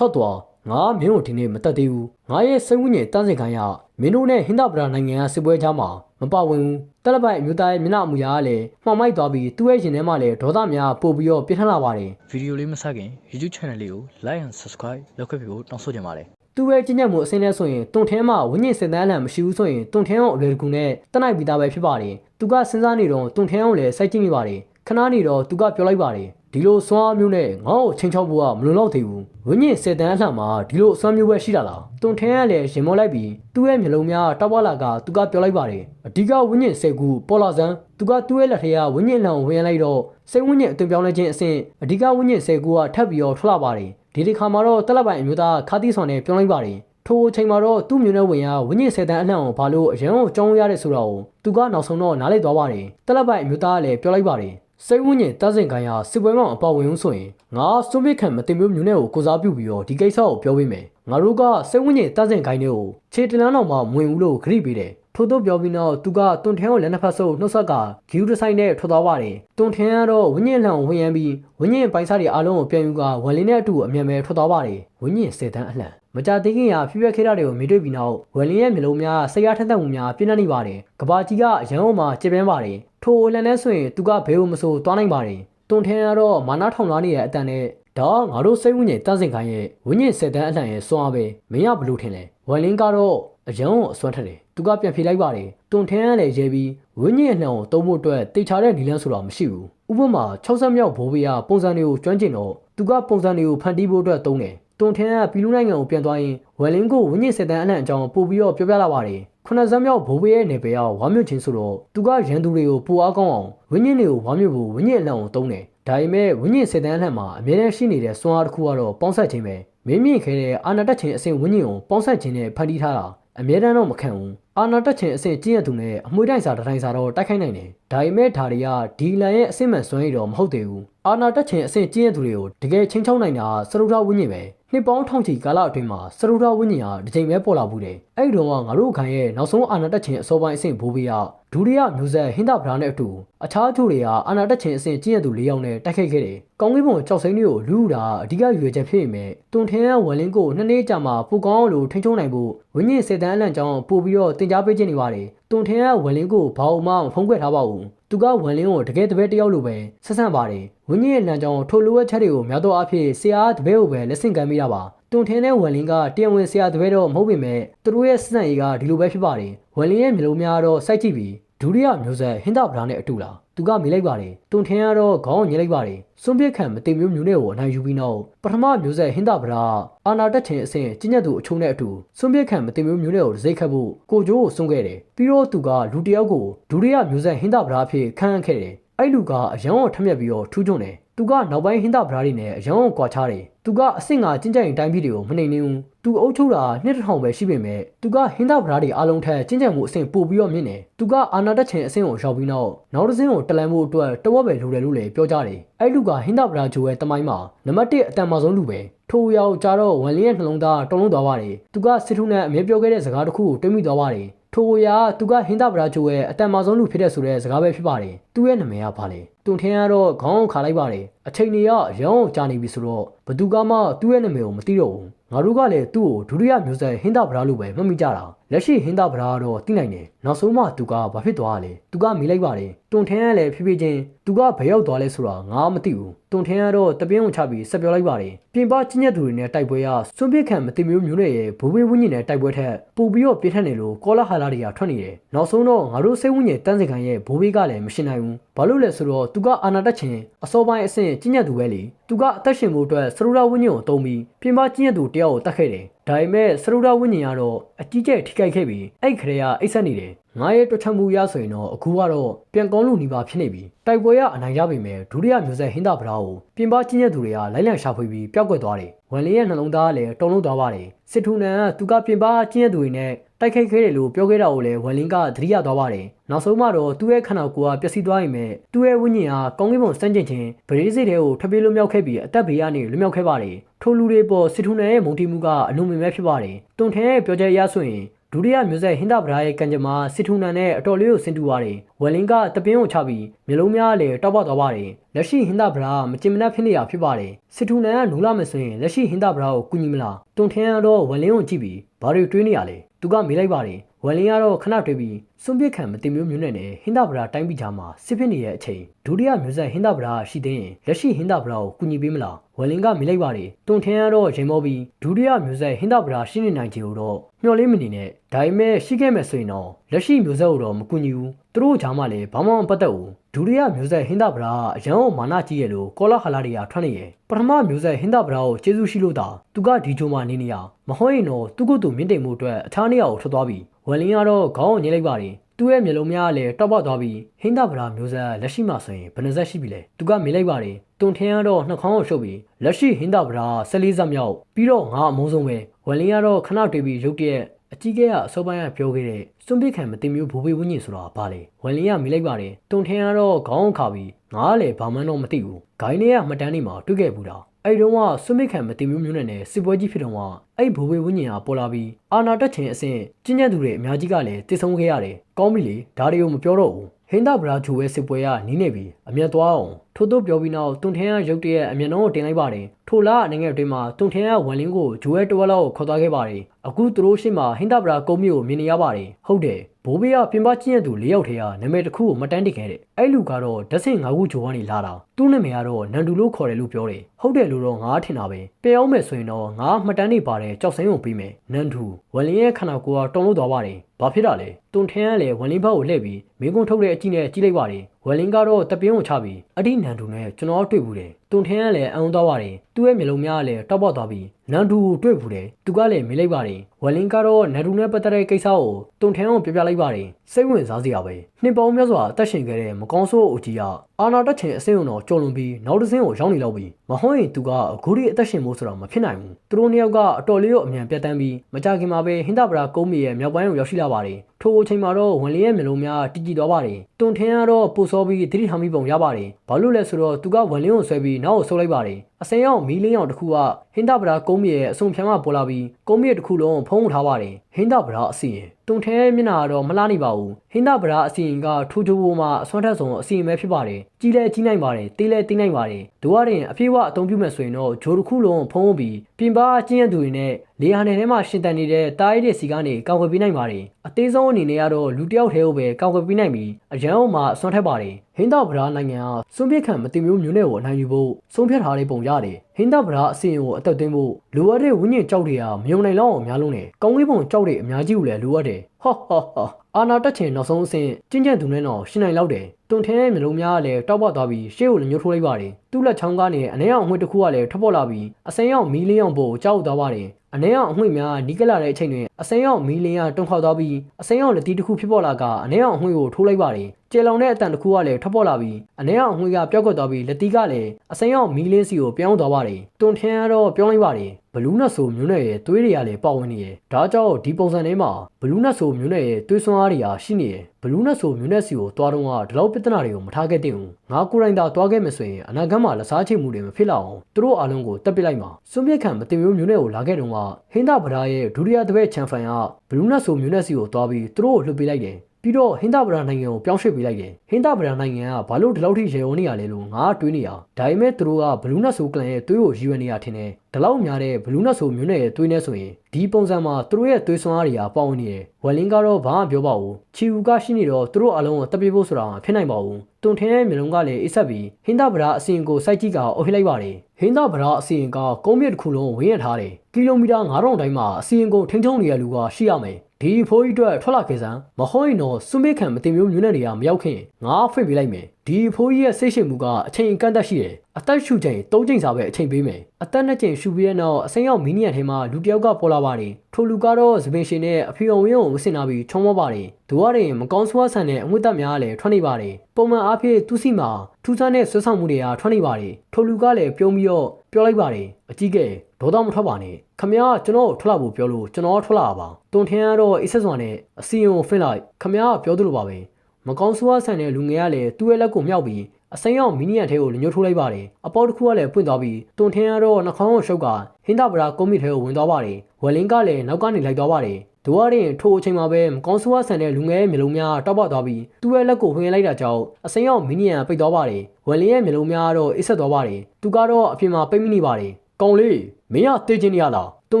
ထောက်တော်ငါမင်းတို့ဒီနေ့မတက်သေးဘူးငါရဲ့စိတ်ဝိညာဉ်တန်းစင်ခံရမင်းတို့နဲ့ဟင်္ဒဗရာနိုင်ငံကစစ်ပွဲကြားမှာမပဝင်ဘူးတက်လက်ပိုက်အမျိုးသားရဲ့မျက်နှာအမူအရာကလည်းမှောင်မိုက်သွားပြီးသူ့ရဲ့ရင်ထဲမှာလည်းဒေါသများပို့ပြီးတော့ပြင်းထန်လာပါတယ်ဗီဒီယိုလေးမစခင် YouTube channel လေးကို like and subscribe လုပ်ခဲ့ပြီးဖို့တောင်းဆိုချင်ပါတယ်သူ့ရဲ့ကျင့်ကြံမှုအစင်းနဲ့ဆိုရင်တုံထဲမှာဝိညာဉ်စင်တန်းလန်မရှိဘူးဆိုရင်တုံထဲအောင်အလွယ်တကူနဲ့တက်နိုင်ပြီးသားပဲဖြစ်ပါတယ်သူကစဉ်းစားနေတော့တုံထဲအောင်လည်းစိုက်ကြည့်မိပါတယ်ခဏနေတော့သူကပြောလိုက်ပါတယ် ဒီလိုစွမ်းအားမျိုးနဲ့ငါ့ကိုချင်းချောက်ဖို့ကမလုံလောက်သေးဘူးဝိညာဉ်စင်တန်းအလှမှာဒီလိုစွမ်းမျိုးပဲရှိတာလားတုံထဲကလည်းရင်မောလိုက်ပြီးသူ့ရဲ့မျိုးလုံးများတောက်ပွားလာကသူကပြောလိုက်ပါတယ်အဓိကဝိညာဉ်စေကူပေါ်လာစံသူကသူ့ရဲ့လက်ထဲကဝိညာဉ်လှန်ဝင်လိုက်တော့စိတ်ဝိညာဉ်အသွင်ပြောင်းလဲခြင်းအဆင့်အဓိကဝိညာဉ်စေကူကထပ်ပြီးတော့ထွက်လာပါတယ်ဒီဒီခါမှာတော့တက်လက်ပိုင်အမျိုးသားခါတီးဆောင်နဲ့ပြောလိုက်ပါတယ်ထိုအချိန်မှာတော့သူ့မျိုးနဲ့ဝင်ရဝိညာဉ်စေတန်းအနှံ့ကိုဘာလို့အရန်ကိုကြောင်းရတဲ့ဆိုတော့သူကနောက်ဆုံးတော့နားလေသွားပါတယ်တက်လက်ပိုက်အမျိုးသားကလည်းပြောလိုက်ပါတယ် စိတ်ဝိညာဉ်တတ်စင်ခံရစစ်ပွဲမောင်အပေါ်ဝင်ဦးဆိုရင်ငါစွန့်ပစ်ခံမတင်မျိုးမျိုးနဲ့ကိုကိုစားပြုပြီးတော့ဒီကိစ္စကိုပြောပေးမယ်ငါတို့ကစိတ်ဝိညာဉ်တတ်စင်ခိုင်းတဲ့ကိုခြေတလန်းတော်မှမဝင်ဘူးလို့ခရီးပေးတယ် ထို့တော့ပြောပြီးတော့သူကတွန်ထန်းကိုလက်နှစ်ဖက်ဆုပ်နှုတ်ဆက်ကဂီယူဒဆိုင်နဲ့ထွက်သွားပါတယ်တွန်ထန်းကတော့ဝိညာဉ်လှန်ကိုဝင်ရမ်းပြီးဝိညာဉ်ပိုင်စားတွေအားလုံးကိုပြန်ယူကဝန်လင်းနဲ့အတူအမြန်မဲ့ထွက်သွားပါတယ်ဝိညာဉ်စေတန်းအလှန်မကြသေးခင်ကဖြည့်ပြက်ခေတာတွေကိုမြင်တွေ့ပြီးနောက်ဝန်လင်းရဲ့မျိုးလုံးများဆရာထက်သက်မှုများပြင်းထန်နေပါတယ်ကဘာကြီးကအရန်အောင်မှာကျေပြင်းပါတယ်ထိုအလန်နဲ့ဆိုရင်သူကဘဲကိုမဆိုသွားနိုင်ပါတယ်တွန်ထန်းကတော့မာနာထောင်လာနေတဲ့အတန်နဲ့ဒါငါတို့စိတ်ဝိညာဉ်တန့်စင်ခိုင်းရဲ့ဝိညာဉ်စေတန်းအလှန်ရဲ့စွမ်းအားပဲမင်းကဘလို့ထင်လဲဝန်လင်းကတော့အရန်ကိုအစွမ်းထက်တယ် သူကပြန်ဖြေလိုက်ပါတယ်တွန်ထန်းကလည်းရဲပြီးဝိညာဉ်အနှံကိုတုံးဖို့အတွက်တိတ်ချတဲ့နီလန်းဆိုတာမရှိဘူးဥပမာ60မြောက်ဘိုးဘေးကပုံစံတွေကိုကျွမ်းကျင်တော့သူကပုံစံတွေကိုဖန်တီးဖို့အတွက်တုံးတယ်တွန်ထန်းကပြည်လူနိုင်ငံကိုပြန်သွားရင်ဝယ်လင်းကိုဝိညာဉ်စေတန်းအနှံအကြောင်းပို့ပြီးတော့ပြောပြလာပါတယ်ခုနစ်စမ်းမြောက်ဘိုးဘေးရဲ့နေပယ်ကဝါမြို့ချင်းဆိုတော့သူကရန်သူတွေကိုပိုအားကောင်းအောင်ဝိညာဉ်တွေကိုဝါမြို့ဖို့ဝိညာဉ်အနှံကိုတုံးတယ်ဒါပေမဲ့ဝိညာဉ်စေတန်းအနှံမှာအမြဲတမ်းရှိနေတဲ့စွမ်းအားတစ်ခုကတော့ပေါင်းဆက်ခြင်းပဲမင်းမြင့်ခဲတဲ့အာနာတက်ခြင်းအစဉ်ဝိညာဉ်ကိုပေါင်းဆက်ခြင်းနဲ့ဖန်တီးထားတာ အမြဲတမ်းတော့မခံဘူးအာနာတက်ခြင်းအစဉ်ကျင့်ရသူနဲ့အမွှေးတိုင်းစာတတိုင်းစာတော့တိုက်ခိုက်နိုင်တယ်ဒါပေမဲ့ဒါတွေကဒီလန်ရဲ့အစစ်မှန်စွမ်းရည်တော့မဟုတ်သေးဘူးအာနာတက်ခြင်းအစဉ်ကျင့်ရသူတွေကိုတကယ်ချင်းချောင်းနိုင်တာစရုဒ္ဓဝိညာဉ်ပဲ နှစ်ပေါင်းထောင်ချီကာလအတွင်းမှာစရုဒ္ဓဝိညာဉ်ဟာတစ်ချိန်ပဲပေါ်လာဘူးတယ်အဲ့ဒီတော့ကငါတို့ခိုင်ရဲ့နောက်ဆုံးအာနာတက်ခြင်းအစောပိုင်းအဆင့်ဘိုးဘေးကဒုတိယမျိုးဆက်ဟင်းသာဗရာနဲ့အတူအခြားသူတွေကအာနာတက်ခြင်းအဆင့်ကျင့်ရသူ၄ယောက်နဲ့တိုက်ခိုက်ခဲ့တယ်ကောင်းကင်ဘုံကြောက်စိမ့်တွေကိုလူတာအဓိကရွေချက်ဖြစ်ပေမဲ့တွန်ထင်းရဲ့ဝယ်လင်းကိုနှစ်နေ့ကြာမှပူကောင်းလို့ထိန်းချုပ်နိုင်ဖို့ဝိညာဉ်စေတန်းအလန့်ကြောင်းပို့ပြီးတော့တင် जा ပေးခြင်းနေပါတယ်တွန်ထင်းရဲ့ဝယ်လင်းကိုဘာအောင်မှမဖုံးကွယ်ထားပါဘူး သူကဝန်လင်းကိုတကယ်တပည့်တယောက်လိုပဲဆက်ဆံပါတယ်ဝင်းကြီးရဲ့လမ်းကြောင်းထိုလိုအပ်ချက်တွေကိုများသောအားဖြင့်ဆရာတပည့်ကိုပဲလက်ဆင့်ကမ်းမိတာပါတွန်ထင်းတဲ့ဝန်လင်းကတရားဝင်ဆရာတပည့်တော့မဟုတ်ပေမဲ့သူတို့ရဲ့ဆက်ဆံရေးကဒီလိုပဲဖြစ်ပါတယ်ဝန်လင်းရဲ့မျိုးလုံးများတော့စိုက်ကြည့်ပြီးဒုတိယမျိုးဆက်ဟင်းတာဗရာနဲ့အတူလား သူကမေးလိုက်ပါတယ်တွန်ထင်းကတော့ခေါင်းကိုညှိလိုက်ပါတယ်စွန့်ပစ်ခံမတင်မျိုးမျိုးနဲ့ကိုအနိုင်ယူပြီးနောက်ပထမမျိုးဆက်ဟင်းတာဗရာအာနာတက်ချင်းအဆင့်ကျင့်ညက်သူအချုံနဲ့အတူစွန့်ပစ်ခံမတင်မျိုးမျိုးနဲ့ကိုစိတ်ခတ်ဖို့ကိုကျိုးကိုစွန့်ခဲ့တယ်ပြီးတော့သူကလူတစ်ယောက်ကိုဒုတိယမျိုးဆက်ဟင်းတာဗရာအဖြစ်ခန့်အပ်ခဲ့တယ်အဲ့လူကအရန်ကိုထက်မြက်ပြီးတော့ထူးချွန်တယ် သူကနောက်ပိုင်းဟင်းတာဗရာတွေနဲ့အရန်ကိုကွာခြားတယ်သူကအဆင့်ကကျင့်ကြံရင်တိုင်းပြည်တွေကိုမနှိမ်နှင်းဘူးသူအုပ်ချုပ်တာနှစ်တစ်ထောင်ပဲရှိပေမဲ့သူကဟင်းတာဗရာတွေအားလုံးထက်ကျင့်ကြံမှုအဆင့်ပိုပြီးတော့မြင့်တယ်သူကအာနာတက်ချင်းအဆင့်ကိုရောက်ပြီးနောက်နောက်တစ်ဆင့်ကိုတလန်ဖို့အတွက်တဝက်ပဲလိုတယ်လို့လည်းပြောကြတယ်အဲ့လူကဟင်းတာဗရာဂျိုရဲ့တမိုင်းမှာနံပါတ်1အတန်မဆုံးလူပဲထိုအရောက်ကြတော့ဝန်လင်းရဲ့နှလုံးသားတုံးလုံးသွားပါတယ်သူကစစ်ထုနဲ့အမြဲပြောခဲ့တဲ့စကားတစ်ခုကိုတွေးမိသွားပါတယ်ထိုအရာသူကဟင်းတာဗရာဂျိုရဲ့အတန်မဆုံးလူဖြစ်တဲ့ဆိုတဲ့စကားပဲဖြစ်ပါတယ်သူ့ရဲ့နာမည်ကဘာလဲ တွန်ထင်းကတော့ခေါင်းကိုခါလိုက်ပါတယ်အချိန်ကြီးကရောင်းကြာနေပြီဆိုတော့ဘသူကမှသူ့ရဲ့နာမည်ကိုမသိတော့ဘူးငါတို့ကလည်းသူ့ကိုဒုတိယမျိုးဆက်ဟင်းတာဗရာလို့ပဲမှတ်မိကြတာ လက်ရှိဟင်းတာဗရာကတော့သိနိုင်တယ်နောက်ဆုံးမှသူကဘာဖြစ်သွားလဲသူကမေးလိုက်ပါတယ်တွန်ထင်းကလည်းဖြည်းဖြည်းချင်းသူကဘယ်ရောက်သွားလဲဆိုတာငါမသိဘူးတွန်ထင်းကတော့တပြင်းကိုချပြီးဆက်ပြောလိုက်ပါတယ်ပြင်ပချင်းညက်သူတွေနဲ့တိုက်ပွဲရစွန့်ပစ်ခံမတိမျိုးမျိုးတွေရဲ့ဘိုးဘေးဝင်းကြီးနဲ့တိုက်ပွဲထက်ပိုပြီးတော့ပြင်းထန်နေလို့ကောလာဟာလာတွေကထွက်နေတယ်နောက်ဆုံးတော့ငါတို့စိတ်ဝင်းကြီးတန်းစင်ခံရဲ့ဘိုးဘေးကလည်းမရှင်းနိုင်ဘူးဘာလို့လဲဆိုတော့သူကအာနာတက်ချင်းအစောပိုင်းအဆင့်ချင်းညက်သူပဲလေသူကအသက်ရှင်ဖို့အတွက်စရူရာဝင်းကြီးကိုတုံးပြီးပြင်ပချင်းညက်သူတယောက်ကိုတတ်ခဲ့တယ် ဒါပေမဲ့စရူရာဝင်းကြီးကတော့အကြီးကျယ်ထိခိုက်ခဲ့ပြီးအဲ့ခရေကအိတ်ဆက်နေတယ်ငါရဲ့တွက်ချက်မှုရဆိုရင်တော့အခုကတော့ပြန်ကောင်းလို့နေပါဖြစ်နေပြီတိုက်ပွဲကအနိုင်ရပေမဲ့ဒုတိယမျိုးဆက်ဟင်းတာဗရာကိုပြင်ပချင်းတဲ့သူတွေကလိုက်လံရှာဖွေပြီးပျောက်ကွယ်သွားတယ်ဝန်လေးရဲ့နှလုံးသားကလည်းတုံလုံးသွားပါတယ်စစ်ထူနန်ကသူကပြင်ပချင်းတဲ့သူတွေနဲ့ တိုက်ခိုက်ခဲ့တယ်လို့ပြောခဲ့တာကိုလည်းဝန်လင်းကသတိရသွားပါတယ်နောက်ဆုံးမှတော့သူ့ရဲ့ခန္ဓာကိုယ်ကပျက်စီးသွားရင်မဲ့သူ့ရဲ့ဝိညာဉ်ကကောင်းကင်ဘုံစမ်းကျင်ခြင်းဗရေးစိတ်တွေကိုထွက်ပြေးလွတ်မြောက်ခဲ့ပြီးအသက်ဘေးကနေလွတ်မြောက်ခဲ့ပါတယ်ထိုလူတွေပေါ်စစ်ထူနန်ရဲ့မုန်တီမှုကအလုံးမမဲဖြစ်ပါတယ်တွန်ထဲရဲ့ပြောချက်အရဆိုရင်ဒုတိယမျိုးဆက်ဟင်္ဒဗရာရဲ့ကံကြမ္မာစစ်ထူနန်နဲ့အတော်လေးကိုဆင်တူပါတယ်ဝယ်လင်းကတပင်းကိုချပြီးမျိုးလုံးများလည်းတောက်ပေါက်သွားပါတယ်လက်ရှိဟင်္ဒဗရာမကျင်မနှက်ဖြစ်နေရဖြစ်ပါတယ်စစ်ထူနန်ကနူလာမယ်ဆိုရင်လက်ရှိဟင်္ဒဗရာကိုကူညီမလားတွန်ထင်းကတော့ဝယ်လင်းကိုကြည့်ပြီးဘာတွေတွေးနေရလဲ သူကမေးလိုက်ပါတယ်ဝယ်လင်းကတော့ခဏတွေးပြီးစွန့်ပစ်ခံမတင်မျိုးမျိုးနဲ့နဲ့ဟင်္ဒဗရာတိုင်းပြည်ကြားမှာစစ်ဖြစ်နေတဲ့အချိန်ဒုတိယမျိုးဆက်ဟင်္ဒဗရာရှိသေးရင်လက်ရှိဟင်္ဒဗရာကိုကူညီပေးမလား ဝယ်လင်းကမေးလိုက်ပါတယ်တွန်ထင်းကတော့ရင်မောပြီးဒုတိယမျိုးဆက်ဟင်္ဒဗရာရှိနေနိုင်ချေကိုတော့မျှော်လင့်မနေနဲ့ဒါပေမဲ့ရှိခဲ့မယ်ဆိုရင်တော့လက်ရှိမျိုးဆက်ကိုတော့မကူညီဘူးသူတို့ကြားမှာလည်းဘာမှမပတ်သက်ဘူးဒုတိယမျိုးဆက်ဟင်္ဒဗရာအရန်ကိုမာနကြီးရဲ့လို့ကောလာဟလာတွေကထွက်နေရဲ့ပထမမျိုးဆက်ဟင်္ဒဗရာကိုကျေးဇူးရှိလို့သာသူကဒီဂျိုမှာနေနေရမဟုတ်ရင်တော့သူ့ကိုယ်သူမြင့်တင်မှုအတွက်အခြားနေရာကိုထွက်သွားပြီးဝယ်လင်းကတော့ခေါင်းကိုညှိလိုက်ပါတယ် သူ့ရဲ့မျိုးလုံးများကလည်းတောက်ပေါက်သွားပြီးဟင်းဒဗရာမျိုးဆက်လက်ရှိမှာဆိုရင်ဘယ်နှဆက်ရှိပြီလဲသူကမေးလိုက်ပါတယ်တွန်ထင်းကတော့နှာခေါင်းကိုရှုပ်ပြီးလက်ရှိဟင်းဒဗရာ14ဆက်မြောက်ပြီးတော့ငါအမုန်းဆုံးပဲဝယ်လင်းကတော့ခဏတွေ့ပြီးရုတ်တရက်အကြီးကဲကအစောပိုင်းကပြောခဲ့တဲ့စွန့်ပစ်ခံမတင်မျိုးဘူဘေဝင်းကြီးဆိုတာဘာလဲဝယ်လင်းကမေးလိုက်ပါတယ်တွန်ထင်းကတော့ခေါင်းခါပြီးငါကလည်းဘာမှန်းတော့မသိဘူးဂိုင်းထဲကမှတ်တမ်းတွေမှာတွေ့ခဲ့ဘူးတာ အဲ့တုန်းကစွန့်ပစ်ခံမတင်မျိုးမျိုးနဲ့နဲ့စစ်ပွဲကြီးဖြစ်တော့ကအဲ့ဘူဘေဝင်းကြီးကပေါ်လာပြီးအာနာတက်ချင်အဆင့်ကျဉ်းကျဉ်းသူတွေအများကြီးကလည်းတည်ဆုံခဲ့ရတယ်ကောင်းပြီလေဒါတွေကိုမပြောတော့ဘူးဟင်းဒဗရာဂျူဝဲစစ်ပွဲကနီးနေပြီအမျက်သွားအောင်ထို့သို့ပြောပြီးနောက်တွန်ထင်းကရုတ်တရက်အမျက်နှောကိုတင်လိုက်ပါတယ်ထိုလားအနေငယ်အတွင်းမှာတွန်ထင်းကဝန်လင်းကိုဂျူဝဲတဝက်လောက်ကိုခေါ်သွားခဲ့ပါတယ်အခုသူတို့ရှိမှဟင်းဒဗရာကုန်းမြို့ကိုမြင်နေရပါတယ်ဟုတ်တယ်ဘိုးဘေးကပြင်ပချင်းရသူ၄ယောက်ထဲကနာမည်တစ်ခုကိုမတန်းတင်ခဲ့တဲ့ အဲ့လူကတော့ဓာတ်စင်၅ခုဂျိုကနေလာတာသူ့နာမည်ကတော့နန်ဒူလို့ခေါ်တယ်လို့ပြောတယ်ဟုတ်တယ်လို့တော့ငါထင်တာပဲပြောင်းမယ်ဆိုရင်တော့ငါမှတ်တမ်းနေပါတယ်ကြောက်စင်းကိုပြီးမယ်နန်ဒူဝလင်းရဲ့ခန္ဓာကိုယ်ကတုံလို့သွားပါတယ်ဘာဖြစ်တာလဲတွန်ထင်းကလည်းဝလင်းဘက်ကိုလှည့်ပြီးမင်းကုန်းထုတ်တဲ့အကြည့်နဲ့ကြည့်လိုက်ပါတယ်ဝလင်းကတော့တပင်းကိုချပြီးအတိနန်ဒူနဲ့ကျွန်တော်တွေ့ဘူးတယ်တွန်ထင်းကလည်းအံသွားပါတယ်သူ့ရဲ့မျက်လုံးများကလည်းတောက်ပေါက်သွားပြီးနန်ဒူကိုတွေ့ဘူးတယ်သူကလည်းမေးလိုက်ပါတယ်ဝလင်းကတော့နန်ဒူနဲ့ပတ်သက်တဲ့ကိစ္စကိုတွန်ထင်းကိုပြောပြလိုက်ပါတယ်စိတ်ဝင်စားစရာပဲနှစ်ပေါင်းများစွာအသက်ရှင်ခဲ့တဲ့မကောင်းဆိုးအကြီးက အာနာတက်ချင်အဆင့်ုံတော့ကြုံလွန်ပြီးနောက်တစ်ဆင့်ကိုရောက်နေလောက်ပြီးမဟုတ်ရင်သူကအခုဒီအသက်ရှင်မို့ဆိုတော့မဖြစ်နိုင်ဘူးသူတို့နှစ်ယောက်ကအတော်လေးကိုအမြန်ပြတ်တန်းပြီးမကြခင်မှာပဲဟင်ဒဗရာကုန်းမီရဲ့မြောက်ပိုင်းကိုရောက်ရှိလာပါတယ်ထိုအချိန်မှာတော့ဝင်လင်းရဲ့မျိုးလုံးများတည်ကြည်သွားပါတယ်တွန်ထင်းကတော့ပူစောပြီးသတိထားမိပုံရပါတယ်ဘာလို့လဲဆိုတော့သူကဝင်လင်းကိုဆွဲပြီးနောက်ကိုဆုပ်လိုက်ပါတယ်အစင်ရောက်မီးလင်းရောက်တစ်ခုကဟင်ဒဗရာကုန်းမီရဲ့အစုံဖြန်းကပေါ်လာပြီးကုန်းမီတစ်ခုလုံးဖုံးထားပါတယ်ဟင်ဒဗရာအစီရင်တွန်ထဲမျက်နှာကတော့မလှနိုင်ပါဘူးဟင်ဒဗရာအစီရင်ကထူထူပေါ်မှာအစွမ်းထက်ဆုံးအစီရင်ပဲဖြစ်ပါတယ် ကြီးလဲကြီးနိုင်ပါတယ်တေးလဲတေးနိုင်ပါတယ်ဒူရရင်အပြေးဝအသုံးပြုမဲ့ဆိုရင်တော့ဂျိုတစ်ခုလုံးဖုံးပြီးပြင်ပကျင်းရသူတွေနဲ့လေဟာနယ်ထဲမှာရှင်တန်နေတဲ့တားရည်တဲ့စီကနေကောက်ွယ်ပေးနိုင်ပါတယ်အသေးဆုံးအနေနဲ့ကတော့လူတစ်ယောက်တည်းကိုပဲကောက်ွယ်ပေးနိုင်ပြီးအရန်အောင်မှာအစွမ်းထက်ပါတယ်ဟင်းတော့ဗရာနိုင်ငံကစွန့်ပစ်ခံမတင်မျိုးမျိုးနဲ့ကိုအနိုင်ယူဖို့ဆုံးဖြတ်ထားတဲ့ပုံရတယ်ဟင်းတော့ဗရာအစီရင်ကိုအသက်သွင်းဖို့လိုအပ်တဲ့ဝိညာဉ်ကြောက်တွေကမယုံနိုင်လောက်အောင်များလုံးတယ်ကောင်းကင်ဘုံကြောက်တွေအများကြီးကိုလည်းလိုအပ်တယ်ဟောဟောဟောအာနာတက်ချင်နောက်ဆုံးအဆင့်ကျင့်ကြံသူနဲ့တော့ရှင်းနိုင်လောက်တယ် တွန်ထဲရဲ့မျိုးလုံးများကလည်းတောက်ပသွားပြီးရှေ့ကိုလည်းညှိုးထိုးလိုက်ပါတယ်သူ့လက်ချောင်းကားနဲ့အနေအောင်အငွေ့တစ်ခုကလည်းထွက်ပေါ်လာပြီးအစင်ရောက်မီးလင်းအောင်ပို့ကြောက်သွားပါတယ်အနေအောင်အငွေ့များနီးကလာတဲ့အချိန်တွင်အစင်ရောက်မီးလင်းရတုံခေါက်သွားပြီးအစင်ရောက်လက်တီးတစ်ခုဖြစ်ပေါ်လာကအနေအောင်အငွေ့ကိုထိုးလိုက်ပါတယ် ကျေလောင်တဲ့အတန်တစ်ခုကလည်းထွက်ပေါ်လာပြီးအနေအောင်အငွေ့ကပျောက်ကွက်သွားပြီးလက်တီးကလည်းအစင်ရောက်မီးလင်းစီကိုပြောင်းသွားပါတယ်တွန်ထင်းကတော့ပြောင်းလိုက်ပါတယ်ဘလူးနတ်ဆိုမျိုးနဲ့ရဲ့သွေးတွေကလည်းပေါဝင်နေရဲ့ဒါကြောင့်ဒီပုံစံထဲမှာဘလူးနတ်ဆိုမျိုးနဲ့ရဲ့သွေးစွမ်းအားတွေဟာရှိနေရဲ့ဘလူးနတ်ဆိုမျိုးနဲ့စီကိုတွားတော့ကဒီလောက်ပြဿနာတွေကိုမထားခဲ့တဲ့ဘူးငါကိုယ်တိုင်သာတွားခဲ့မယ်ဆိုရင်အနာဂတ်မှာလက်စားချိတ်မှုတွေမဖြစ်လောက်အောင်သူတို့အားလုံးကိုတက်ပစ်လိုက်မှာစွန့်ပစ်ခံမတင်မျိုးမျိုးနဲ့ကိုလာခဲ့တော့ကဟင်းဒဗရာရဲ့ဒုတိယတစ်ပတ်ချန်ဖန်ကဘလူးနတ်ဆိုမျိုးနဲ့စီကိုတွားပြီးသူတို့ကိုလှုပ်ပေးလိုက်တယ် ပြီးတော့ဟင်္ဒဗရာနိုင်ငံကိုပြောင်းရွှေ့ပေးလိုက်တယ်ဟင်္ဒဗရာနိုင်ငံကဘာလို့ဒီလောက်ထိရေဝနေရလဲလို့ငါတွေးနေရဒါပေမဲ့သူတို့ကဘလူးနတ်ဆိုကလန်ရဲ့သွေးကိုရည်ရွယ်နေရထင်တယ်ဒီလောက်များတဲ့ဘလူးနတ်ဆိုမျိုးနဲ့ရဲ့သွေးနဲ့ဆိုရင်ဒီပုံစံမှာသူတို့ရဲ့သွေးစွမ်းအားတွေကပေါဝင်နေတယ်ဝယ်လင်းကတော့ဘာမှပြောပါဘူးချီဦးကရှိနေတော့သူတို့အလုံးကိုတပ်ပြဖို့ဆိုတာမဖြစ်နိုင်ပါဘူးတွန်ထင်းရဲ့မျိုးလုံးကလည်းအိဆက်ပြီးဟင်္ဒဗရာအစီရင်ကိုစိုက်ကြည့်ကအုပ်ဟိလိုက်ပါတယ်ဟင်္ဒဗရာအစီရင်ကကုန်းမြစ်တစ်ခုလုံးဝင်းရထားတယ်ကီလိုမီတာ9000တိုင်းမှာအစီရင်ကိုထိန်းချုပ်နေရလူကရှိရမယ် ဒီဖိုးကြီးအတွက်ထွက်လာခဲ့စမ်းမဟုတ်ရင်တော့စွန့်ပစ်ခံမတင်မျိုးမျိုးနဲ့တွေကမရောက်ခင်ငါဖွင့်ပေးလိုက်မယ်ဒီဖိုးကြီးရဲ့စိတ်ရှိမှုကအချိန်ကန့်သက်ရှိတယ်အသက်ရှူချိန်၃ချိန်စာပဲအချိန်ပေးမယ်အသက်နှစ်ချိန်ရှူပြီးတဲ့နောက်အစိမ်းရောက်မီနီယံထဲမှာလူတစ်ယောက်ကပေါ်လာပါတယ်ထိုလူကတော့သပင်ရှင်နဲ့အဖေအောင်ဝင်းကိုမစင်နာပြီးချုံမောပါတယ်သူကရင်မကောင်းစွာဆန်တဲ့အငွေ့တက်များလည်းထွက်နေပါတယ်ပုံမှန်အားဖြင့်သူစီမှာထူးဆန်းတဲ့ဆွဆောက်မှုတွေကထွက်နေပါတယ်ထိုလူကလည်းပြုံးပြီးတော့ ပြောလိုက်ပါတယ်အကြီးကဲဒေါသမထွက်ပါနဲ့ခမရကျွန်တော်ထွက်လာဖို့ပြောလို့ကျွန်တော်ထွက်လာပါတွန်ထင်းကတော့အိဆက်စွာနဲ့အစီရင်ကိုဖင့်လိုက်ခမရပြောသလိုပါပဲမကောင်းဆိုးဆန်တဲ့လူငယ်ကလည်းသူ့ရဲ့လက်ကိုမြောက်ပြီး အစိမ်းရောက်မီနီယန်ထဲကိုလညှိုးထိုးလိုက်ပါတယ်အပေါတစ်ခုကလည်းပွင့်သွားပြီးတွန်ထင်းကတော့နှာခေါင်းကိုရှုပ်ကဟင်းသာပရာကုန်းမီထဲကိုဝင်သွားပါတယ်ဝယ်လင်းကလည်းနောက်ကနေလိုက်သွားပါတယ်ဒိုဝါရင်ထိုအချိန်မှာပဲမကောင်းဆိုးဝါဆန်တဲ့လူငယ်ရဲ့မျိုးလုံးများတောက်ပသွားပြီးသူ့ရဲ့လက်ကိုဝင်လိုက်တာကြောင့်အစိမ်းရောက်မီနီယန်ပိတ်သွားပါတယ်ဝယ်လင်းရဲ့မျိုးလုံးများကတော့အိတ်ဆက်သွားပါတယ်သူကတော့အပြင်မှာပိတ်မိနေပါတယ်ကောင်းလေးမင်းကတေးချင်းရလားတုံ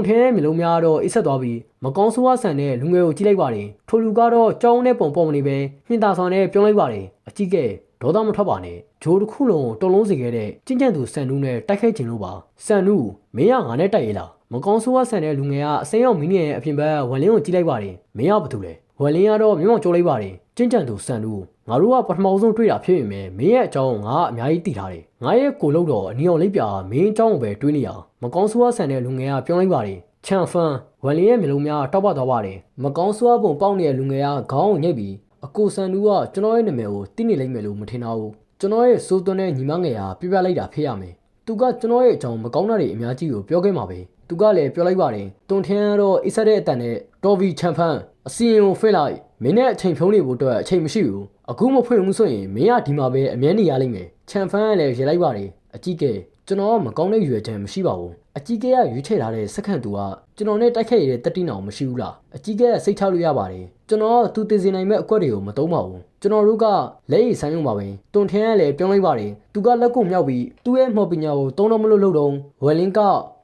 ထဲတဲ့မျိုးလုံးများတော့အိတ်ဆက်သွားပြီးမကောင်းဆိုးဝါဆန်တဲ့လူငယ်ကိုကြည့်လိုက်ပါတယ်ထိုလူကတော့ကြောင်းတဲ့ပုံပေါ်မနေပဲမြင့်တာဆောင်နဲ့ပြောလိုက်ပါတယ်အကြီးကဲ ဒေါသမထွက်ပါနဲ့ဂျိုးတစ်ခုလုံးကိုတုံလုံးစီခဲ့တဲ့ကျင့်ကြံသူဆန်နူးနဲ့တိုက်ခိုက်ခြင်းလို့ပါဆန်နူးမင်းကငါနဲ့တိုက်ရလားမကောင်းဆိုးဝါဆန်တဲ့လူငယ်ကအစိမ်းရောက်မင်းရဲ့အပြင်ဘက်ဝက်လင်းကိုကြည့်လိုက်ပါတယ်မင်းကဘာတူလဲဝက်လင်းကတော့မျက်မှောင်ကျိုးလိုက်ပါတယ်ကျင့်ကြံသူဆန်နူးငါတို့ကပထမဆုံးတွေ့တာဖြစ်ပေမဲ့မင်းရဲ့အကြောင်းငါအများကြီးသိထားတယ်ငါရဲ့ကိုလို့တော့အနီအောင်လေးပြမင်းအကြောင်းကိုပဲတွေးနေရမကောင်းဆိုးဝါဆန်တဲ့လူငယ်ကပြောလိုက်ပါတယ်ချန်ဖန်ဝက်လင်းရဲ့မျိုးလုံးများတောက်ပသွားပါတယ်မကောင်းဆိုးဝါပုံပေါက်နေတဲ့လူငယ်ကခေါင်းကိုညှိပ်ပြီး အကိုဆန်နူးကကျွန်တော်ရဲ့နာမည်ကိုသိနေလိမ့်မယ်လို့မထင်တော့ဘူးကျွန်တော်ရဲ့စိုးသွန်းတဲ့ညီမငယ်ဟာပြပြလိုက်တာဖြစ်ရမယ်သူကကျွန်တော်ရဲ့အကြောင်းမကောင်းတာတွေအများကြီးကိုပြောခဲ့မှာပဲသူကလည်းပြောလိုက်ပါတယ်တွန်ထန်းကတော့အိဆက်တဲ့အတန်နဲ့တော်ဗီချန်ဖန်အစီရင်ကိုဖိလိုက်မင်းနဲ့အချိန်ဖြုံးနေဖို့အတွက်အချိန်မရှိဘူးအခုမဖွင့်ဘူးဆိုရင်မင်းကဒီမှာပဲအမြဲနေရလိမ့်မယ်ချန်ဖန်ကလည်းရေလိုက်ပါတယ်အကြီးကဲ ကျွန်တော်ကမကောင်းတဲ့ရွယ်ချမ်းမရှိပါဘူးအကြီးကဲကရွေးချယ်ထားတဲ့စက္ကန့်တူကကျွန်တော်နဲ့တိုက်ခိုက်ရတဲ့တက်တိနောင်မရှိဘူးလားအကြီးကဲကစိတ်ချလို့ရပါတယ်ကျွန်တော်ကသူတည်စီနိုင်မဲ့အကွက်တွေကိုမသုံးပါဘူးကျွန်တော်တို့ကလက်ရည်ဆိုင်ရုံပါပဲတွန်ထန်းကလည်းပြောင်းလိုက်ပါတယ်သူကလက်ကိုမြောက်ပြီးသူ့ရဲ့မော်ပညာကိုတုံးတော့မလို့လို့တော့ဝယ်လင်းက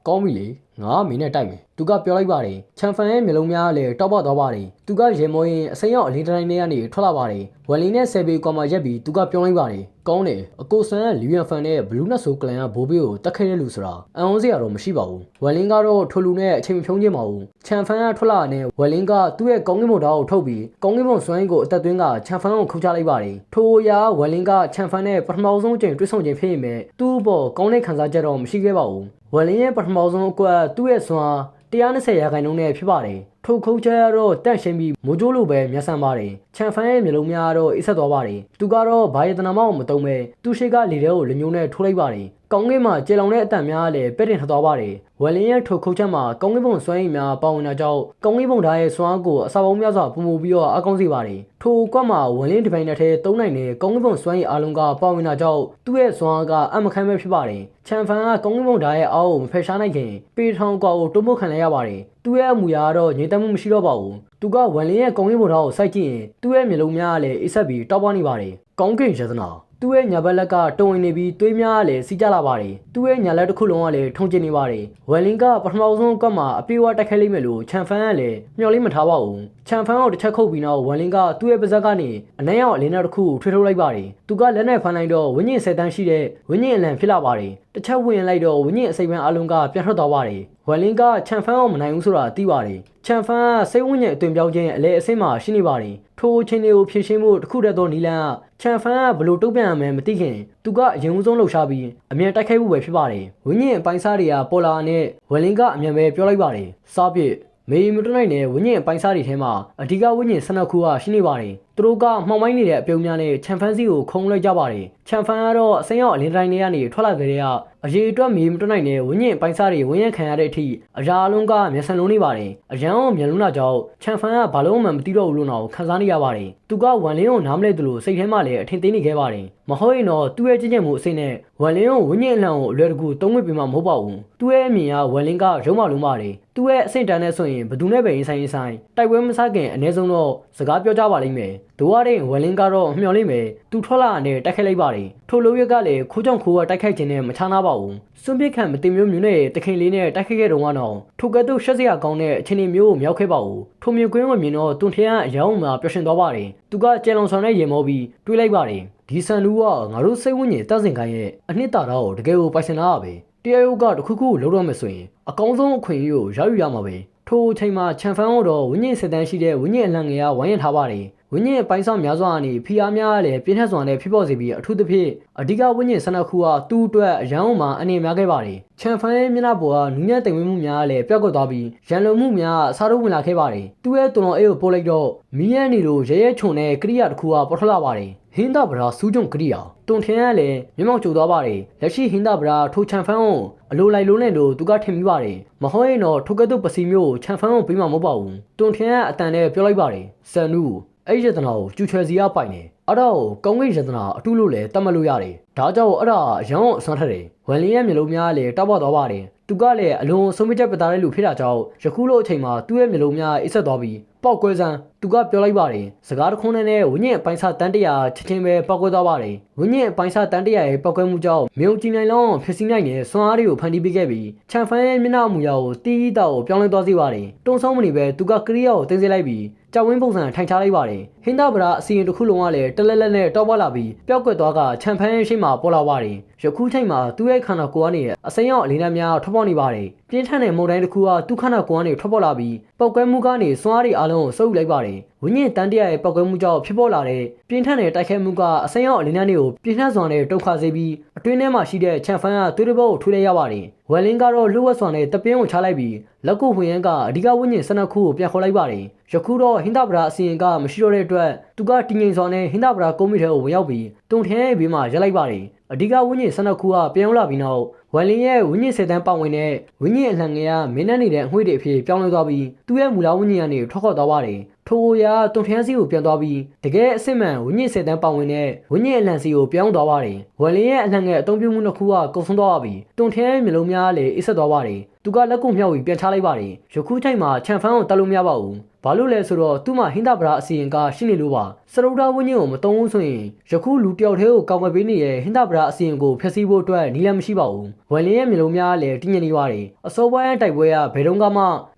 ကောင်းပြီလေငါမင်းနဲ့တိုက်မယ် သူကပြောလိုက်ပါတယ်ချန်ဖန်ရဲ့မျိုးလုံးများကလည်းတောက်ပသွားပါတယ်သူကရေမောရင်အစိမ်းရောက်အလင်းတိုင်းထဲကနေထွက်လာပါတယ်ဝယ်လင်းနဲ့ဆယ်ပေကွာမှာရက်ပြီးသူကပြောလိုက်ပါတယ်ကောင်းတယ်အကိုဆန်ကလီယန်ဖန်နဲ့ဘလူးနတ်ဆိုကလန်ကဘိုးဘေးကိုတက်ခဲ့တဲ့လူဆိုတာအံ့ဩစရာတော့မရှိပါဘူးဝယ်လင်းကတော့ထိုလူနဲ့အချိန်မဖြုံးခြင်းပါဘူးချန်ဖန်ကထွက်လာတဲ့ဝယ်လင်းကသူ့ရဲ့ကောင်းကင်ဘုံဓာတ်ကိုထုတ်ပြီးကောင်းကင်ဘုံစွမ်းရည်ကိုအသက်သွင်းကချန်ဖန်ကိုခုတ်ချလိုက်ပါတယ်ထိုအရာဝယ်လင်းကချန်ဖန်နဲ့ပထမဆုံးအကြိမ်တွေ့ဆုံခြင်းဖြစ်ရင်ပဲသူ့ဘောကောင်းတဲ့ခံစားချက်တော့မရှိခဲ့ပါဘူးဝယ်လင်းရဲ့ပထမဆုံးအကွက်သူ့ရဲ့စွမ်း120ရာခိုင်နှုန်းနဲ့ဖြစ်ပါတယ်ထိုခုတ်ချက်ကတော့တန့်ရှင်းပြီးမိုးကြိုးလိုပဲမျက်စံပါတယ်ချန်ဖန်ရဲ့မျိုးလုံးများကတော့အိဆက်သွားပါတယ်သူကတော့ဘာယတနာမောက်မတုံးပဲသူရှိကလေထဲကိုလညုံနဲ့ထိုးလိုက်ပါတယ် ကောင်းကင်မှာကျေလောင်တဲ့အတန်များလည်းပဲ့တင်ထသွားပါတယ်ဝယ်လင်းရဲ့ထိုခုတ်ချက်မှာကောင်းကင်ဘုံစွမ်းရည်များပါဝင်တာကြောင့်ကောင်းကင်ဘုံဓာတ်ရဲ့စွမ်းအားကိုအစာပေါင်းများစွာပုံမူပြီးတော့အကောင်းစေပါတယ်ထိုကွက်မှာဝယ်လင်းဒီပိုင်နယ်ထဲသုံးနိုင်တဲ့ကောင်းကင်ဘုံစွမ်းရည်အလုံးကပါဝင်တာကြောင့်သူ့ရဲ့စွမ်းအားကအမခမ်းပဲဖြစ်ပါတယ်ချန်ဖန်ကကောင်းကင်ဘုံဓာတ်ရဲ့အောက်ကိုမဖယ်ရှားနိုင်ခင်ပေထောင်ကွာကိုတိုးမို့ခံလိုက်ရပါတယ်သူ့ရဲ့အမူအရာကတော့ငြိမ်သက်မှုမရှိတော့ပါဘူးသူကဝယ်လင်းရဲ့ကောင်းကင်ဘုံဓာတ်ကိုစိုက်ကြည့်ရင်သူ့ရဲ့မျိုးလုံးများကလည်းအိဆက်ပြီးတောက်ပွားနေပါတယ်ကောင်းကင်ရတနာ သူ့ရဲ့ညာဘက်လက်ကတုံဝင်နေပြီးသွေးများကလည်းစီးကြလာပါတယ်သူ့ရဲ့ညာလက်တစ်ခုလုံးကလည်းထုံကျင်နေပါတယ်ဝယ်လင်းကပထမဆုံးကပ်မှာအပြေးဝတိုက်ခိုက်လိမ့်မယ်လို့ချန်ဖန်ကလည်းမျှော်လင့်မထားပါဘူးချန်ဖန်ကိုတစ်ချက်ခုတ်ပြီးနောက်ဝယ်လင်းကသူ့ရဲ့ပါဇက်ကနေအနက်ရောက်အလင်းနောက်တစ်ခုကိုထွေးထုတ်လိုက်ပါတယ်သူကလက်နဲ့ဖမ်းလိုက်တော့ဝင်းညင်ဆယ်တန်းရှိတဲ့ဝင်းညင်အလံဖြစ်လာပါတယ်တစ်ချက်ဝင်လိုက်တော့ဝင်းညင်အစိပ်ပန်းအလုံးကပြန်ထွက်သွားပါတယ်ဝယ်လင်းကချန်ဖန်ကိုမနိုင်ဘူးဆိုတာသိပါတယ်ချန်ဖန်ကစိတ်ဝင်းညင်အသွင်ပြောင်းခြင်းအလဲအဆင်းမှာရှိနေပါတယ်ထိုအချင်းတွေကိုဖြည့်ရှင်းမှုတစ်ခုတည်းသောနီလန်က ချန်ဖန်ကဘလို့တုတ်ပြန်ရမယ်မသိခင်သူကအရင်ဦးဆုံးလှုပ်ရှားပြီးအမြန်တိုက်ခိုက်မှုပဲဖြစ်ပါတယ်ဝင်းညင်အပိုင်းစားတွေကပေါ်လာနဲ့ဝယ်လင်းကအမြန်ပဲပြောလိုက်ပါတယ်စားပြစ်မေမတွနိုင်တဲ့ဝင်းညင်အပိုင်းစားတွေထဲမှာအဓိကဝင်းညင်12ခုကရှိနေပါတယ်သူတို့ကမှောင်မိုင်းနေတဲ့အပြုံများနဲ့ချန်ဖန်စီကိုခုံလိုက်ကြပါတယ်ချန်ဖန်ကတော့အစိမ်းရောက်အလင်းတိုင်းတွေကနေထွက်လာကြတဲ့က အရေးအတွက်မေမတွနိုင်တဲ့ဝင်းညင်အပိုင်းစားတွေဝင်းရခံရတဲ့အထိအရာအလုံးကမျက်စံလုံးနေပါတယ်အရန်အောင်မျက်လုံးလာကြောင့်ချန်ဖန်ကဘာလို့မှမသိတော့ဘူးလို့တော့ခံစားနေရပါတယ်သူကဝမ်လင်းကိုနားမလဲသလိုစိတ်ထဲမှာလည်းအထင်သေးနေခဲ့ပါတယ်မဟုတ်ရင်တော့သူ့ရဲ့ကြင်ကြင်မှုအစိမ့်နဲ့ဝမ်လင်းကိုဝင်းညင်အလှန်ကိုအလွယ်တကူတုံးဝစ်ပေးမှမဟုတ်ပါဘူးသူ့ရဲ့အမြင်ကဝမ်လင်းကရုံးမလုံးပါတယ်သူ့ရဲ့အဆင့်တန်းနဲ့ဆိုရင်ဘယ်သူနဲ့ပဲရင်ဆိုင်ရင်ဆိုင်တိုက်ပွဲမစခင်အနည်းဆုံးတော့စကားပြောကြပါလိမ့်မယ် ဒိုရတဲ့ဝမ်လင်းကတော့မျှော်လင့်မယ်သူထွက်လာတဲ့တိုက်ခိုက်လိုက်ပါတယ်ထိုလိုရွက်ကလည်းခိုးကြောင်ခိုးကတိုက်ခိုက်ခြင်းနဲ့မချနာပါဘူးစွန့်ပစ်ခံမတင်မျိုးမျိုးနဲ့တခင်လေးနဲ့တိုက်ခိုက်ခဲ့တော့ကတော့ထိုကဲ့သို့ရှက်စရာကောင်းတဲ့အခြေအနေမျိုးကိုမြောက်ခဲ့ပါဘူးထိုမြကွင်းဝင်မြင်တော့တွန်ထရန်အယောင်မှာပျော်ရွှင်သွားပါတယ်သူကကျဲလုံဆောင်နဲ့ရေမောပြီးတွေးလိုက်ပါတယ်ဒီဆန်လူကငါတို့စိတ်ဝိညာဉ်တက်စင်ခိုင်းရဲ့အနှစ်သာရကိုတကယ်ကိုပိုင်ရှင်လာရပဲတရားရုပ်ကတစ်ခုခုလုံးတော့မယ်ဆိုရင်အကောင်းဆုံးအခွင့်အရေးကိုရယူရမှာပဲထိုအချိန်မှာချန်ဖန်တို့ဝိညာဉ်စစ်တမ်းရှိတဲ့ဝိညာဉ်အလံငယ်ကဝိုင်းရထားပါတယ် ဝိညာဉ်ပိုင်းဆောင်များစွာကနေဖီအားများကလည်းပြင်းထန်စွာနဲ့ဖြစ်ပေါ်စေပြီးအထူးသဖြင့်အဓိကဝိညာဉ်ဆန္ဒခုကသူ့အတွက်အရန်အောင်မှာအနေများခဲ့ပါတယ်ချန်ဖန်ရဲ့မျက်နှာပေါ်ကနူးညံ့တိမ်ဝင်းမှုများကလည်းပျောက်ကွက်သွားပြီးရန်လုံမှုများအစားထိုးဝင်လာခဲ့ပါတယ်သူ့ရဲ့တုံတော်အိတ်ကိုပို့လိုက်တော့မီးရန်နေလိုရဲရဲခြုံတဲ့ကရိယာတစ်ခုကပေါ်ထွက်လာပါတယ်ဟင်းသာဗရာစူးကြုံကရိယာတွန်ထင်းကလည်းမျက်မှောက်ကျသွားပါတယ်လက်ရှိဟင်းသာဗရာထိုချန်ဖန်ကိုအလိုလိုက်လုံးနဲ့လို့သူကထင်မိပါတယ်မဟုတ်ရင်တော့ထိုကဲ့သို့ပစီမျိုးကိုချန်ဖန်ကိုပြီးမှမဟုတ်ပါဘူးတွန်ထင်းကအတန်နဲ့ပြောလိုက်ပါတယ်ဆန်နူ အဲ့ဒီယတနာကိုကျူချွယ်စီရပိုင်တယ်အဲ့ဒါကိုကောင်းကင်ယတနာအတုလို့လည်းတတ်မှတ်လို့ရတယ်ဒါကြောင့်အဲ့ဒါရန်အောင်အစွမ်းထက်တယ်ဝန်လင်းရဲ့မျိုးလုံးများလည်းတောက်ပေါက်သွားပါတယ်သူကလည်းအလွန်ဆုံးမချက်ပတာတဲ့လူဖြစ်တာကြောင့်ယခုလိုအချိန်မှာသူ့ရဲ့မျိုးလုံးများအိတ်ဆက်သွားပြီးပောက်ကွဲစမ်းသူကပြောလိုက်ပါတယ်စကားတစ်ခုနဲ့နဲ့ဝင်းညင်အပိုင်းစားတန်တရာချက်ချင်းပဲပောက်ကွဲသွားပါတယ်ဝင်းညင်အပိုင်းစားတန်တရာရဲ့ပောက်ကွဲမှုကြောင့်မြုံကြည်နိုင်လောင်းဖြစ်စီနိုင်တဲ့စွမ်းအားတွေကိုဖန်တီးပေးခဲ့ပြီးချန်ဖန်ရဲ့မျက်နှာမူရာကိုတီးတောက်ကိုပြောင်းလဲသွားစေပါတယ်တုံဆုံးမနေပဲသူကကရိယာကိုတင်စေလိုက်ပြီးကြောက်ဝင်းပုံစံထိုင်ချလိုက်ပါတယ်ဟင်းသားဗရာအစီရင်တစ်ခုလုံးကလည်းတလက်လက်နဲ့တောက်ပွားလာပြီးပျောက်ကွက်သွားကချန်ဖန်ရဲ့ရှိမှပေါ်လာပါတယ်ယခုချိန်မှာသူ့ရဲ့ခန္ဓာကိုယ်ကနေအစိမ်းရောင်အလင်းများထွက်ပေါ်နေပါတယ်ပြင်းထန်တဲ့မုန်တိုင်းတစ်ခုကသူ့ခန္ဓာကိုယ်ကနေထွက်ပေါ်လာပြီးပောက်ကွဲမှုကနေစွမ်းအားတွေအလုံးကိုစုပ်ယူလိုက်ပါတယ်ဝိညာဉ်တန်တရာရဲ့ပောက်ကွဲမှုကြောင့်ဖြစ်ပေါ်လာတဲ့ပြင်းထန်တဲ့တိုက်ခိုက်မှုကအစိမ်းရောင်အလင်းတွေကိုပြင်းထန်စွာနဲ့တုတ်ခါစေပြီးအတွင်းထဲမှာရှိတဲ့ချန်ဖန်ကသွေးတစ်ပုတ်ကိုထွေးလိုက်ရပါတယ်ဝယ်လင်းကတော့လှုပ်ဝက်စွာနဲ့တပင်းကိုချလိုက်ပြီးလက်ကုပ်ဝင်ရန်ကအဓိကဝိညာဉ်12ခုကိုပြန်ခေါ်လိုက်ပါတယ်ယခုတော့ဟင်းသဗရာအစီရင်ကမရှိတော့တဲ့အတွက်သူကတည်ငြိမ်စွာနဲ့ဟင်းသဗရာကုန်းမိထဲကိုဝင်ရောက်ပြီးတုံထင်းရဲ့ဘေးမှာရပ်လိုက်ပါတယ်အဓိကဝိညာဉ်12ခုကပြန်ရောက်လာပြီးနောက်ဝယ်လင်းရဲ့ဝိညာဉ်စေတန်းပတ်ဝင်တဲ့ဝိညာဉ်အလှန်ငယ်ကမင်းနဲ့နေတဲ့အငွေ့တွေအဖြစ်ပြောင်းလဲသွားပြီးသူ့ရဲ့မူလဝိညာဉ်ကနေထွက်ခေါ်သွားပါတယ် ထိုအိုရာတုံထန်းစီကိုပြန်သွားပြီးတကယ်အစစ်မှန်ဝိညာဉ်စေတန်းပတ်ဝင်တဲ့ဝိညာဉ်အလှန်စီကိုပြောင်းသွားပါတယ်ဝယ်လင်းရဲ့အလှန်ငယ်အသုံးပြုမှုတစ်ခုကကုံဆုံးသွားပါပြီတုံထန်းရဲ့မျိုးလုံးများလည်းအိဆက်သွားပါတယ် သူကလက်ကုံမြောက်ပြီးပြန်ချလိုက်ပါတယ်ယခုချိန်မှာခြံဖန်းကိုတက်လို့မရပါဘူးဘာလို့လဲဆိုတော့သူ့မှာဟင်းသဗရာအစီရင်ကရှိနေလို့ပါစရုဒ္ဓဝိညာဉ်ကိုမတုံးဘူးဆိုရင်ယခုလူတယောက်တည်းကိုကောင်းကွယ်ပေးနေတဲ့ဟင်းသဗရာအစီရင်ကိုဖျက်ဆီးဖို့အတွက်နီးလမ်းမရှိပါဘူးဝယ်လင်းရဲ့မျိုးလုံးများလည်းတင်းညင်နေပါတယ်အစောပိုင်းတိုက်ပွဲကဘယ်တော့မှ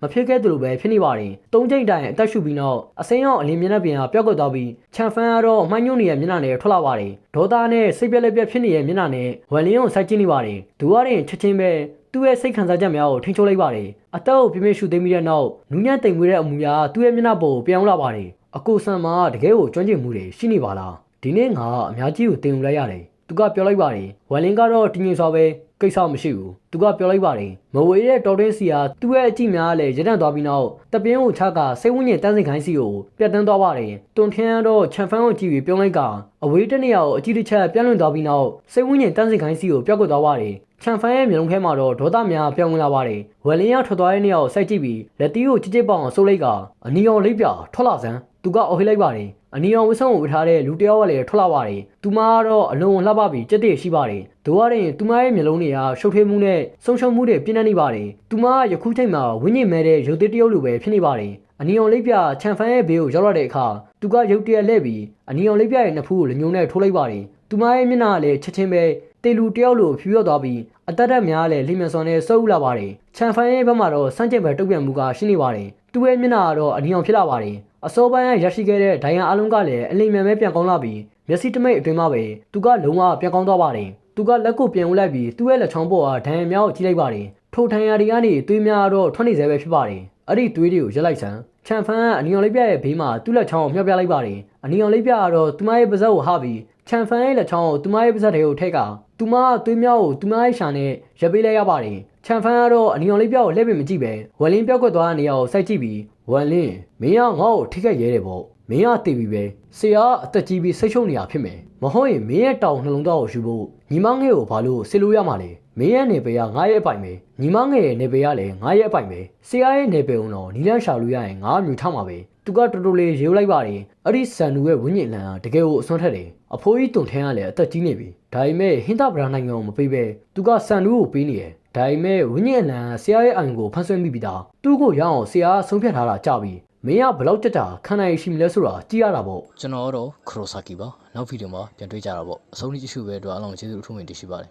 မဖြစ်ခဲ့သလိုပဲဖြစ်နေပါတယ်သုံးချိန်တိုင်အသက်ရှူပြီးနောက်အစိမ်းရောင်အလင်းမျက်နှာပြင်ကပျောက်ကွယ်သွားပြီးခြံဖန်းကတော့မှိုင်းညွန့်နေတဲ့မျက်နှာနဲ့ထွက်လာပါတယ်ဒေါသနဲ့စိတ်ပြက်လက်ပြက်ဖြစ်နေတဲ့မျက်နှာနဲ့ဝယ်လင်းကိုစိုက်ကြည့်နေပါတယ်သူကရင်ချက်ချင်းပဲ သူ့ရဲ့စိတ်ခံစားချက်များကိုထိန်းချုပ်လိုက်ပါတယ်။အသက်ကိုပြင်းပြရှူသိမ်းပြီးတဲ့နောက်နူးညံ့တိမ်မွေးတဲ့အမူအရာသူ့ရဲ့မျက်နှာပေါ်ကိုပြောင်းလာပါတယ်။အကိုဆန်မှာတကယ်ကိုကျွမ်းကျင်မှုတွေရှိနေပါလား။ဒီနေ့ငါအများကြီးကိုတင်ယူလိုက်ရတယ်။သူကပြောလိုက်ပါတယ်။ဝမ်လင်းကတော့တင်းငင်စွာပဲကိစ္စမရှိဘူး။သူကပြောလိုက်ပါတယ်။မဝေးတဲ့တော်တင်းစီဟာသူ့ရဲ့အကြည့်များလည်းရဒံ့သွားပြီးနောက်တပင်းကိုချကစိတ်ဝိညာဉ်တန်းစင်ခိုင်းစီကိုပြတ်တန်းသွားပါတယ်။တွန်ထင်းကတော့ချန်ဖန်ကိုကြည့်ပြီးပြောလိုက်ကအဝေးတနေရာကိုအကြည့်တစ်ချက်ပြန့်လွင့်သွားပြီးနောက်စိတ်ဝိညာဉ်တန်းစင်ခိုင်းစီကိုပြောက်ကွက်သွားပါတယ်။ ချန်ဖန်ရဲ့မျိုးလုံးထဲမှာတော့ဒေါသများပြောင်းဝင်လာပါတယ်။ဝယ်လင်းရထွက်သွားတဲ့နေရာကိုစိုက်ကြည့်ပြီးလက်တီးကိုချစ်ချစ်ပေါအောင်ဆိုးလိုက်ကအနီအောင်လိပ်ပြထွက်လာစမ်းသူကအော်ဟိလိုက်ပါတယ်။အနီအောင်ဝဆံကိုဝထားတဲ့လူတစ်ယောက်ကလည်းထွက်လာပါတယ်။သူမကတော့အလွန်လှပပြီးကြက်တည်ရှိပါတယ်။သူကရင်သူမရဲ့မျိုးလုံးတွေကရှုပ်ထွေးမှုနဲ့ဆုံးရှုံးမှုတွေပြင်းနေနေပါတယ်။သူမကယခုချိန်မှာဝိညာဉ်မဲ့တဲ့ရုပ်သစ်တစ်ယောက်လိုပဲဖြစ်နေပါတယ်။အနီအောင်လိပ်ပြချန်ဖန်ရဲ့ဘေးကိုရောက်လာတဲ့အခါသူကရုပ်တရက်လှည့်ပြီးအနီအောင်လိပ်ပြရဲ့နှစ်ဖူးကိုလညုံနဲ့ထိုးလိုက်ပါတယ်။သူမရဲ့မျက်နှာကလည်းချက်ချင်းပဲ တေလူတယောက်လိုဖြူရော့သွားပြီးအသက်တက်များလည်းလိမ့်မြန်စွာနဲ့ဆုပ်လာပါတယ်။ချန်ဖန်ရဲ့ဘက်မှာတော့စန့်ကျင်ဘက်တုတ်ပြန်မှုကရှိနေပါတယ်။သူ့ရဲ့မျက်နှာကတော့အနီအောင်ဖြစ်လာပါတယ်။အစောပိုင်းရရှိခဲ့တဲ့ဒိုင်ယာအလုံးကလည်းအလိမ့်မြန်ပဲပြန်ကောင်းလာပြီးမျက်စိတမိတ်အတွင်းမှာပဲသူကလုံးဝပြန်ကောင်းသွားပါတယ်။သူကလက်ကိုပြန်ဦးလိုက်ပြီးသူ့ရဲ့လက်ချောင်းပေါ်ကဒိုင်ယာများကိုကြည့်လိုက်ပါတယ်။ထိုဒိုင်ယာတွေကနေသွေးများတော့ထွက်နေစေပဲဖြစ်ပါတယ်။အဲ့ဒီသွေးတွေကိုရက်လိုက်စမ်းချန်ဖန်ကအနီအောင်လေးပြရဲ့ဘေးမှာသူ့လက်ချောင်းကိုမြှောက်ပြလိုက်ပါတယ်။အနီအောင်လေးပြကတော့သူမရဲ့ပါးစပ်ကိုဟပြီး ချန်ဖန်ရဲ့လက်ချောင်းကိုသူမရဲ့ပါးစပ်ထဲကိုထည့်ကသူမကသွေးများကိုသူမရဲ့ရှာနဲ့ရပ်ပေးလိုက်ရပါတယ်။ချန်ဖန်ကတော့အနီအောင်လေးပြကိုလှည့်ပြီးမကြည့်ပဲဝယ်လင်းပြောက်ကွက်သွားတဲ့နေရာကိုစိုက်ကြည့်ပြီးဝယ်လင်းမင်းကငါ့ကိုထိခိုက်ရဲတယ်ပေါ့မင်းကတည်ပြီးပဲဆရာအသက်ကြီးပြီးစိတ်ရှုံနေရဖြစ်မယ်မဟုတ်ရင်မင်းရဲ့တောင်နှလုံးသားကိုယူဖို့ညီမငယ်ကိုဘာလို့ဆစ်လို့ရမှာလဲမင်းရဲ့နေပေကငါရဲ့အပိုင်ပဲညီမငယ်ရဲ့နေပေကလည်းငါရဲ့အပိုင်ပဲဆရာရဲ့နေပေုံတော့နီလန်းရှာလို့ရရင်ငါမြူထောက်မှာပဲ သူကတော်တော်လေးရေဦးလိုက်ပါတယ်အဲ့ဒီဆန်လူရဲ့ဝိညာဉ်လန်ကတကယ်ကိုအစွန်းထက်တယ်အဖိုးကြီးတုန်ထန်းကလည်းအသက်ကြီးနေပြီဒါပေမဲ့ဟင်းသဗရာနိုင်ငံကိုမပေးပဲသူကဆန်လူကိုပေးနေတယ်ဒါပေမဲ့ဝိညာဉ်လန်ဆရာရဲ့အိုင်ကိုဖန်ဆွဲမိပြီးသားသူ့ကိုရအောင်ဆရာကဆုံးဖြတ်ထားတာကြပြီမင်းကဘလောက်ကြက်တာခံနိုင်ရှိမလဲဆိုတာကြည့်ရတာပေါ့ကျွန်တော်ကတော့ခရိုဆာကီပါနောက်ဗီဒီယိုမှာပြန်တွေ့ကြတာပေါ့အဆုံးထိကြည့်ရှုပဲအတွက်အားလုံးကျေးဇူးအထူးတင်ရှိပါတယ်